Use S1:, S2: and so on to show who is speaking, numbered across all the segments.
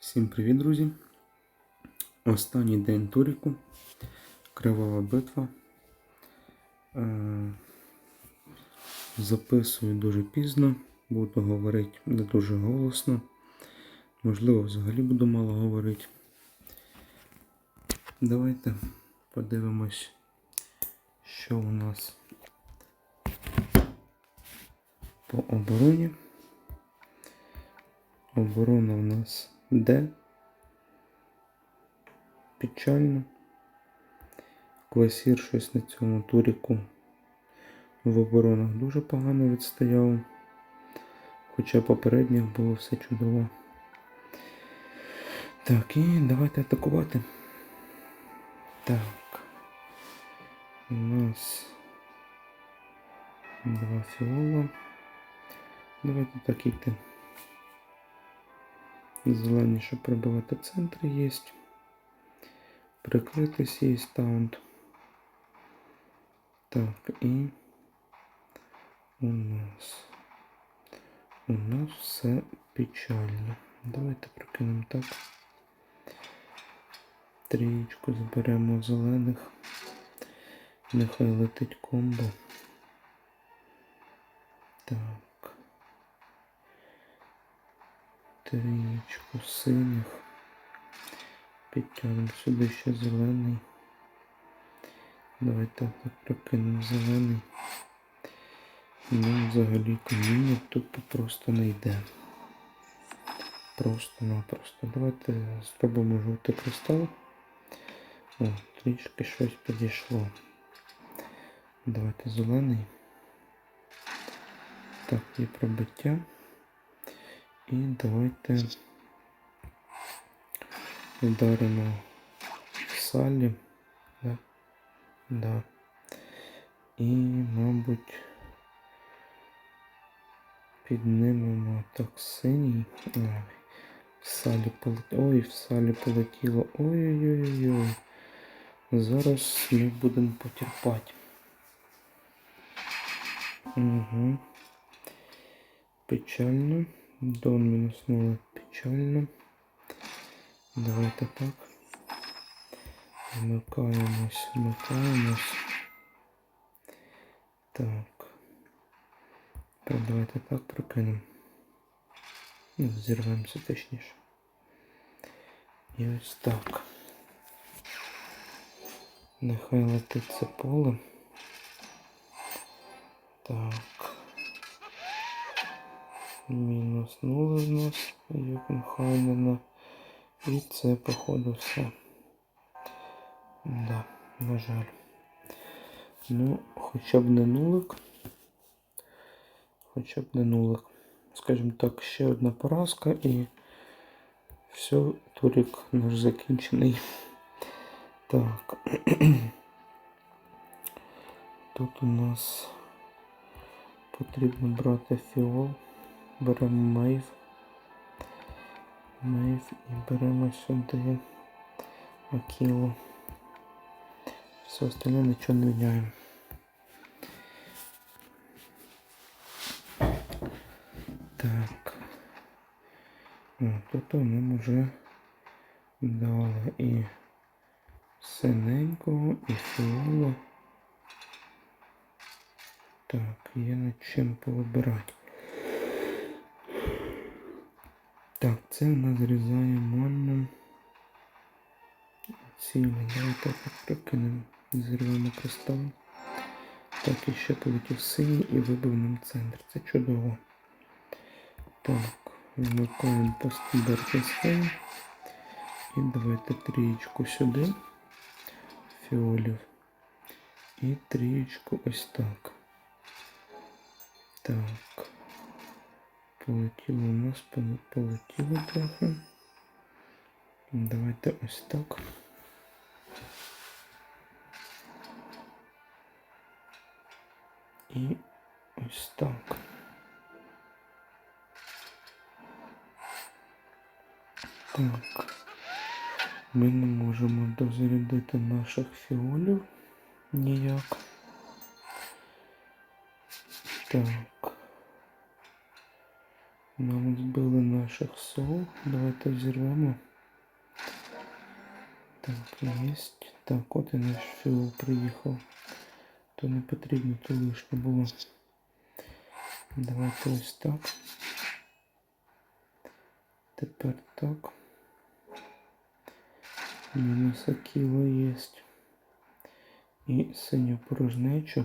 S1: Всім привіт, друзі! Останній день туріку. Кривава битва. Е, Записую дуже пізно, буду говорити не дуже голосно. Можливо, взагалі буду мало говорити. Давайте подивимось, що у нас по обороні. Оборона у нас Д. Печально. Квасір щось на цьому туріку в оборонах дуже погано відстояв. Хоча попередніх було все чудово. Так, і давайте атакувати. Так. У нас два фіола. Давайте так йти. Зелені, щоб пробивати центри є. Прикритись є таунт. Так, і у нас у нас все печально. Давайте прикинемо так. Трієчку зберемо зелених. Нехай летить комбо. Так. Трієчку синіх. Підтягнемо сюди ще зелений. Давайте так прокинемо зелений. Ну, взагалі каміння тут просто не йде. Просто-напросто. Давайте спробуємо жовтий кристал. О, трішки щось підійшло. Давайте зелений. Так, є пробиття. І давайте ударимо Салі. Да. Да. І, мабуть, піднимемо так синій. В салі полетіло. Ой, в салі полетіло. Ой-ой-ой. Зараз ми будемо потерпати. Угу. Печально. Дон мінус 0 печально. Давайте так. Вмикаємось, вмикаємось. Так. Так, давайте так прокинемо. Ну, зірвемося точніше. І ось так. Нехай летить це поле. Так. Мінус 0 з нас, Юкенхайнена. І це, походу, все. Да, на жаль. Ну, хоча б не нулик. Хоча б не нулик. Скажімо так, ще одна поразка і все, турик наш закінчений. Так. Тут у нас потрібно брати фіол. Беремо мейв. Мейв і беремо сюди Акілу. Все остальне нічого не міняємо. Так. Тут нам вже дали і синенького, і фіолу. Так, є над чим повибирати. Так, це в нас зрізає манну. Цілі. Давайте так прокинемо. Зірвемо кристал. Так, і ще полетів синій і вибив нам центр. Це чудово. Так, вмикаємо по стандартній. І давайте трієчку сюди. Фіолів. І трієчку ось так. Так. Полетіло у нас, полетіло трохи. Давайте ось так. І ось так. Так. Ми не можемо дозарядити наших фіолів ніяк. Так. Нам збили наших сов. Давайте взірвемо. Так, єсть. Так, от і наш фіол приїхав. То не потрібно, то лишнє було. Давайте ось так. Тепер так. Мінус кіло є. І синю порожнечу.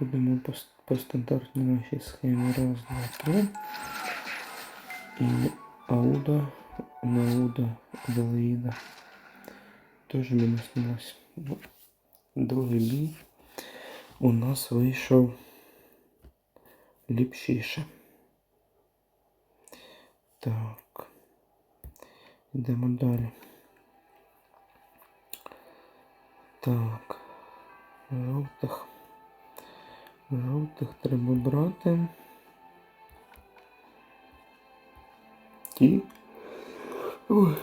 S1: І будемо по, с- по стандартній нашій схемі. Раз, два, три. І Ауда, Науда, Велеїда. Теж мінуснулась. Ну, Другий бій у нас вийшов ліпшіше. Так. Йдемо далі. Так. Жовтих. Жовтих треба брати. Ті. Ой.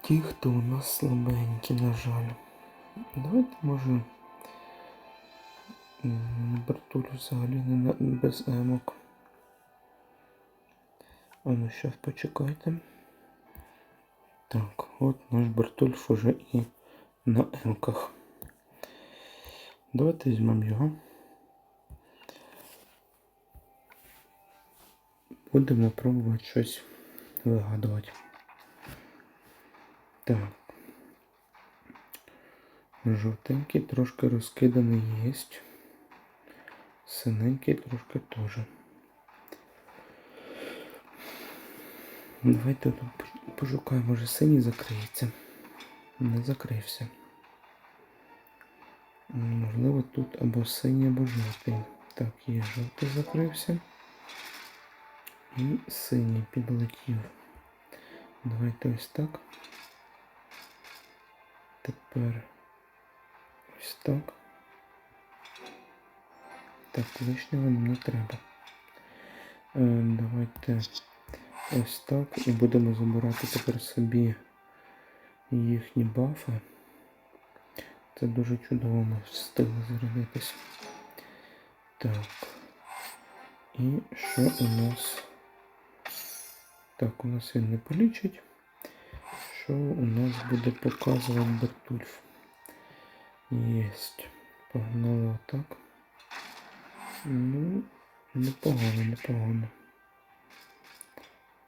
S1: Ті, хто у нас слабенькі, на жаль. Давайте може. м, Бартулю взагалі не без емок. А ну щас почекайте. Так, от наш Бартульф уже і на емках. Давайте візьмемо його. Будемо пробувати щось вигадувати. Так. Жовтенький трошки розкиданий є. Синенький трошки теж. Давайте тут пошукаємо, може синій закриється. Не закрився. Можливо, тут або синій, або жовтий. Так, є жовтий закрився. І синій підлетів. Давайте ось так. Тепер ось так. Так, лишнього нам не треба. Е, давайте ось так. І будемо забирати тепер собі їхні бафи. Це дуже чудово ми встигли зарядитись. Так. І що у нас? Так, у нас він не полічить. Що у нас буде показувати Бертульф? Єсть. Погнали отак. Ну, непогано, непогано.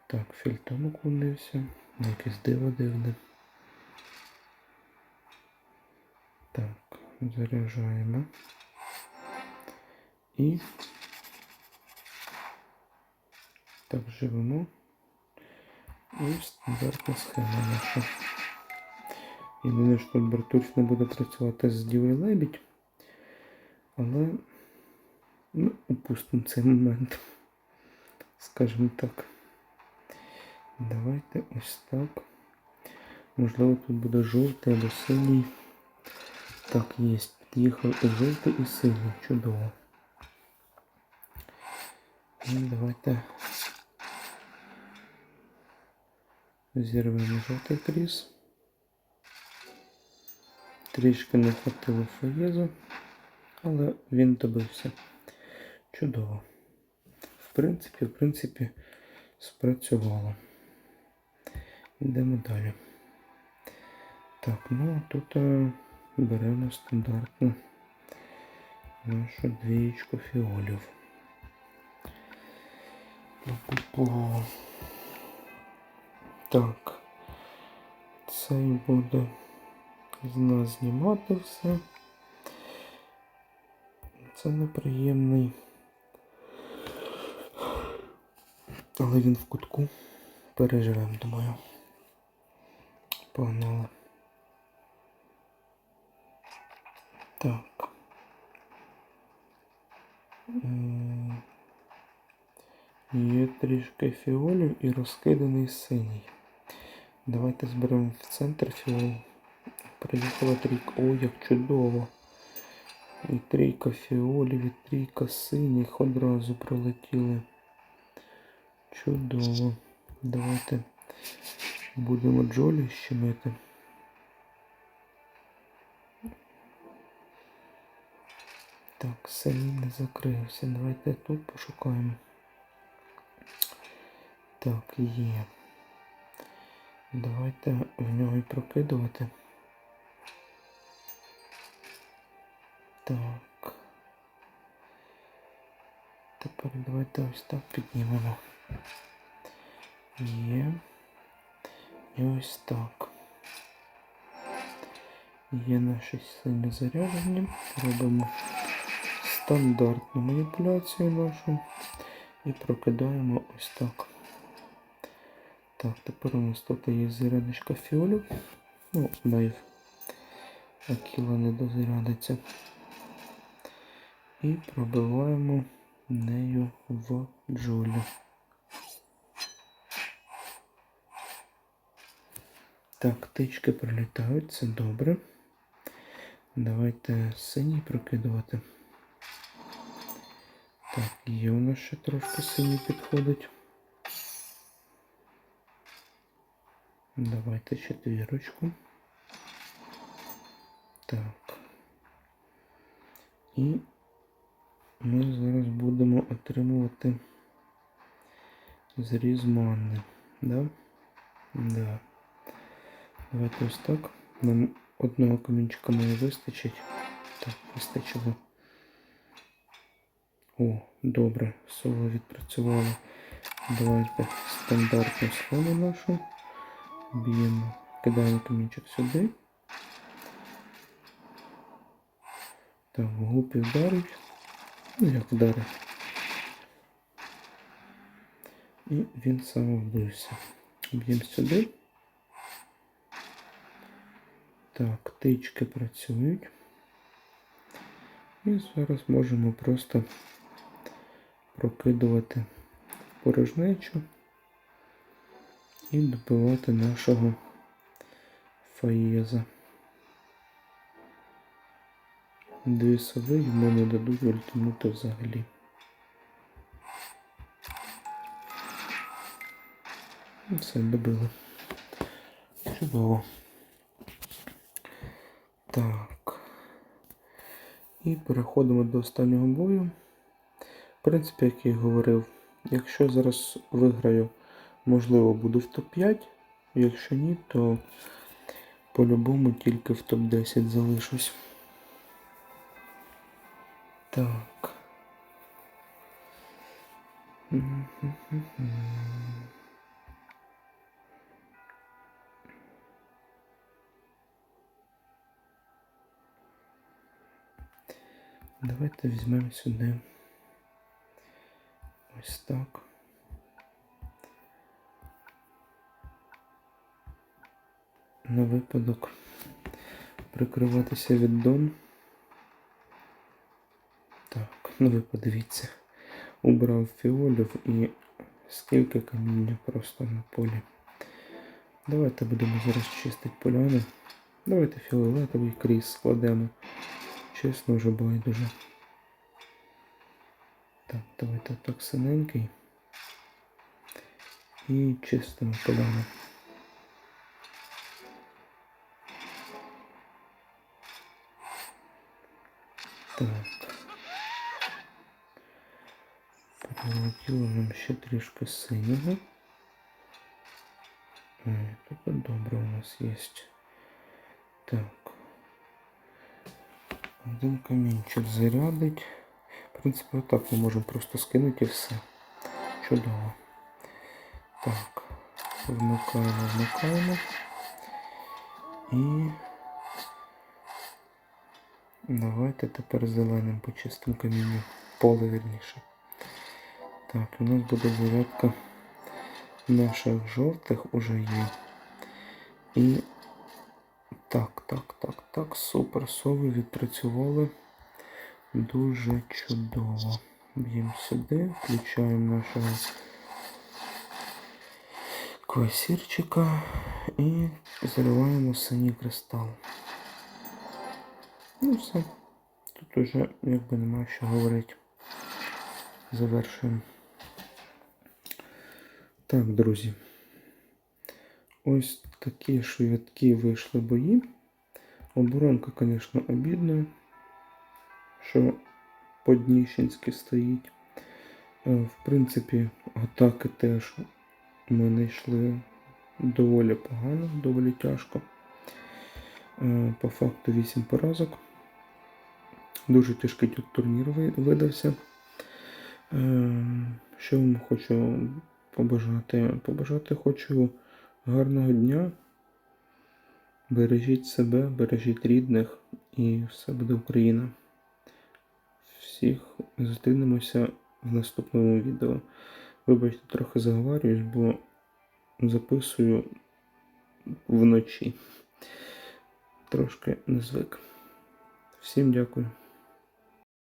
S1: Так, фільтон уклонився. Якесь диво дивне. заряджаємо. І так живемо. І стандартна схема наша. Єдине, що тут Бертульф не буде працювати з Дівою Лебідь. Але ну, упустимо цей момент. Скажімо так. Давайте ось так. Можливо, тут буде жовтий або синій. Так, є. Під'їхав і жовтий і синій. Чудово. І давайте зірвемо жовтий кріс. Трішки не хватило фаєзу, але він добився. Чудово. В принципі, в принципі, спрацювало. Йдемо далі. Так, ну тут е, беремо стандартну нашу двієчку фіолів. Так. Цей буде з нас знімати все. Це неприємний. Але він в кутку. Переживемо, думаю. Погнали. Так. Є трішки фіолів і розкиданий синій. Давайте зберемо в центр фіол. Приїхала трійка. О, як чудово. І трійка фіолів, і трійка синіх одразу пролетіли. Чудово. Давайте будемо Джолі щемити. Так. Синій не закрився. Давайте тут пошукаємо. Так, є. Давайте в нього і прокидувати. Так. Тепер давайте ось так піднімемо. Є. І ось так. Є наші сильні зарядження. Робимо стандартну маніпуляцію нашу і прокидаємо ось так. Так, тепер у нас тут є зарядочка фіолів. Ну, найв. Акіла не дозарядиться. І пробиваємо нею в джолю. Так, тички пролітають, це добре. Давайте синій прокидувати. Так, є у нас ще трошки синій підходить. Давайте четвірочку. Так. І ми зараз будемо отримувати зріз манни. Да? Да. Давайте ось так. Нам одного камінчика має вистачить. Так, вистачило. О, добре, соло відпрацювало. Давайте стандартну схему нашу. Б'ємо, кидаємо камінчик сюди. Так, в гупі вдарить. Ну, як вдарить. І він сам вбився. Б'ємо сюди. Так, тички працюють. І зараз можемо просто прокидувати порожнечу і добивати нашого фаєза. Дві сови йому не дадуть ультимуту взагалі. Ну, Все, добили. Чудово. Так. І переходимо до останнього бою. В принципі, як і говорив, якщо зараз виграю, можливо, буду в топ-5. Якщо ні, то по-любому тільки в топ-10 залишусь. Так. Давайте візьмемо сюди. Ось так. На випадок прикриватися від дон. Так, ну ви подивіться. Убрав фіолів і скільки каміння просто на полі. Давайте будемо зараз чистити поляну. Давайте фіолетовий кріс складемо. Чесно, вже байдуже. Так, давайте так синенький. І чистимо поляну. Так. Прилетіло нам ще трішки синього. Ой, тут добре у нас є. Так. Один камінчик зарядить. В принципі, отак ми можемо просто скинути і все. Чудово. Так. Вмикаємо, вмикаємо. І давайте тепер зеленим почистимо каміння. Поле вірніше. Так, у нас буде зарядка наших жовтих уже є. І так, так, так, так, супер. Сови відпрацювали дуже чудово. Б'ємо сюди, включаємо нашого квасірчика і заливаємо синій кристал. Ну все. Тут уже якби нема що говорити. Завершуємо. Так, друзі. Ось такі швидкі вийшли бої. Оборонка, звісно, обідна, що по-дніщенськи стоїть. Е, В принципі, атаки теж у мене йшли доволі погано, доволі тяжко. Е, По факту 8 поразок. Дуже тяжкий тут турнір видався. Е, Що вам хочу побажати? Побажати хочу гарного дня. Бережіть себе, бережіть рідних і все буде Україна. Всіх зустрінемося в наступному відео. Вибачте, трохи заговарююсь, бо записую вночі. Трошки не звик. Всім дякую.